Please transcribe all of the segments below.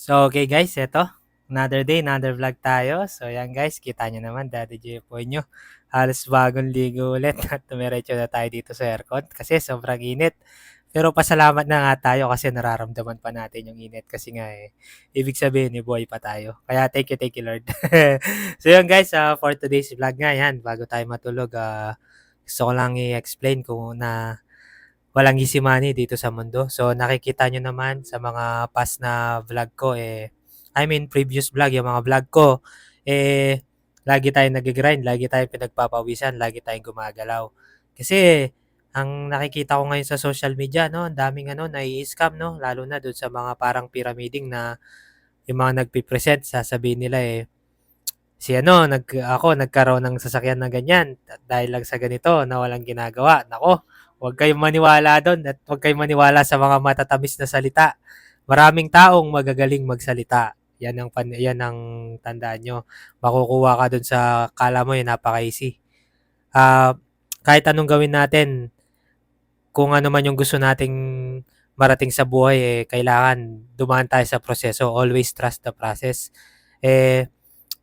So, okay guys, eto. Another day, another vlog tayo. So, yan guys, kita nyo naman, Daddy Jepoy nyo. Halos bagong ligo ulit at tumiretso na tayo dito sa aircon kasi sobrang init. Pero pasalamat na nga tayo kasi nararamdaman pa natin yung init kasi nga eh, ibig sabihin ni buhay pa tayo. Kaya thank you, thank you Lord. so yun guys, uh, for today's vlog nga yan, bago tayo matulog, uh, gusto ko lang i-explain kung na walang easy money dito sa mundo. So nakikita nyo naman sa mga past na vlog ko eh I mean previous vlog, yung mga vlog ko eh lagi tayong nag-grind, lagi tayong pinagpapawisan, lagi tayong gumagalaw. Kasi ang nakikita ko ngayon sa social media, no, ang daming ano, nai-scam, no, lalo na doon sa mga parang pyramiding na yung mga nagpi-present, sasabihin nila eh, si ano, nag, ako nagkaroon ng sasakyan na ganyan dahil lang sa ganito na walang ginagawa. Nako, huwag kayong maniwala doon at huwag kayong maniwala sa mga matatamis na salita. Maraming taong magagaling magsalita. Yan ang pan, yan ang tandaan nyo. Makukuha ka doon sa kala mo, eh, napaka-easy. Ah, kahit anong gawin natin, kung ano man yung gusto nating marating sa buhay, eh, kailangan dumaan tayo sa proseso. Always trust the process. Eh,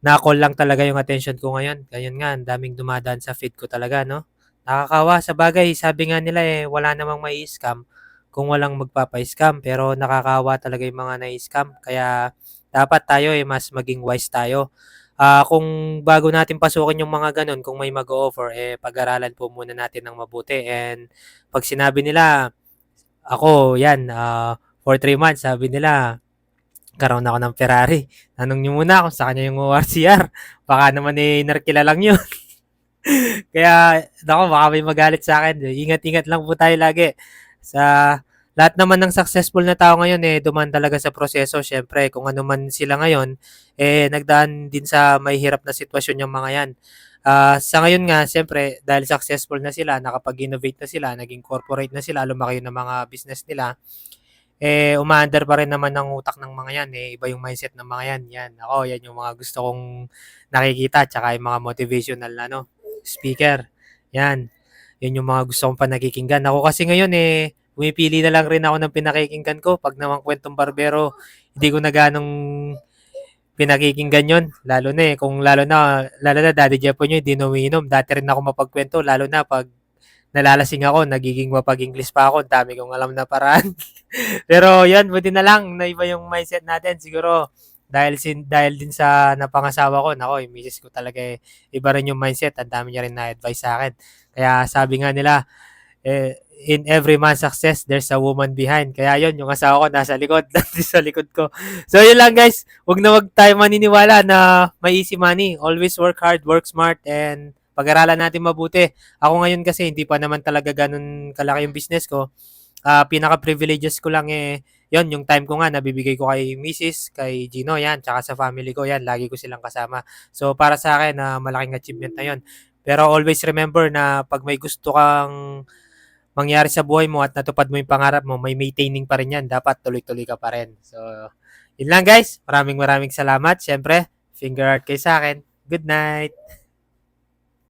na-call lang talaga yung attention ko ngayon. Ngayon nga, ang daming dumadaan sa feed ko talaga, no? Nakakawa. Sa bagay, sabi nga nila eh, wala namang may scam kung walang magpapa-scam. Pero nakakawa talaga yung mga na-scam. Kaya dapat tayo eh, mas maging wise tayo. Ah, kung bago natin pasukin yung mga ganun, kung may mag-offer, eh, pag-aralan po muna natin ng mabuti. And pag sinabi nila, ako, yan, ah, for 3 months, sabi nila, karoon ako ng Ferrari. Tanong nyo muna kung sa kanya yung ORCR. Baka naman eh, narkila lang yun. Kaya, nako, baka may magalit sa akin. Ingat-ingat lang po tayo lagi. Sa lahat naman ng successful na tao ngayon, eh, dumaan talaga sa proseso. Siyempre, kung ano man sila ngayon, eh, nagdaan din sa may hirap na sitwasyon yung mga yan. Ah, sa ngayon nga, siyempre, dahil successful na sila, nakapag-innovate na sila, naging corporate na sila, lumaki yung mga business nila, eh, umaandar pa rin naman ng utak ng mga yan. Eh, iba yung mindset ng mga yan. Yan, ako, yan yung mga gusto kong nakikita, tsaka yung mga motivational na, ano, speaker. Yan. Yan yung mga gusto kong panakikinggan. Ako kasi ngayon, eh, pumipili na lang rin ako ng pinakikinggan ko. Pag naman kwentong barbero, hindi ko na ganong pinakikinggan yon lalo na eh kung lalo na lalo na Daddy Jeff nyo hindi umiinom dati rin ako mapagkwento lalo na pag nalalasing ako nagiging mapag-English pa ako dami kong alam na paraan pero yan buti na lang na iba yung mindset natin siguro dahil sin dahil din sa napangasawa ko nako yung misis ko talaga eh, iba rin yung mindset ang dami niya rin na advice sa akin kaya sabi nga nila eh, in every man's success, there's a woman behind. Kaya yon yung asawa ko nasa likod, sa likod ko. So, yun lang guys. Huwag na wag tayo maniniwala na may easy money. Always work hard, work smart, and pag-aralan natin mabuti. Ako ngayon kasi hindi pa naman talaga ganun kalaki yung business ko. Uh, pinaka-privileges ko lang eh, yon yung time ko nga nabibigay ko kay Mrs., kay Gino, yan, tsaka sa family ko, yan, lagi ko silang kasama. So, para sa akin, na uh, malaking achievement na yon Pero always remember na pag may gusto kang mangyari sa buhay mo at natupad mo yung pangarap mo, may maintaining pa rin yan. Dapat tuloy-tuloy ka pa rin. So, yun lang guys. Maraming maraming salamat. Siyempre, finger art kayo sa akin. Good night!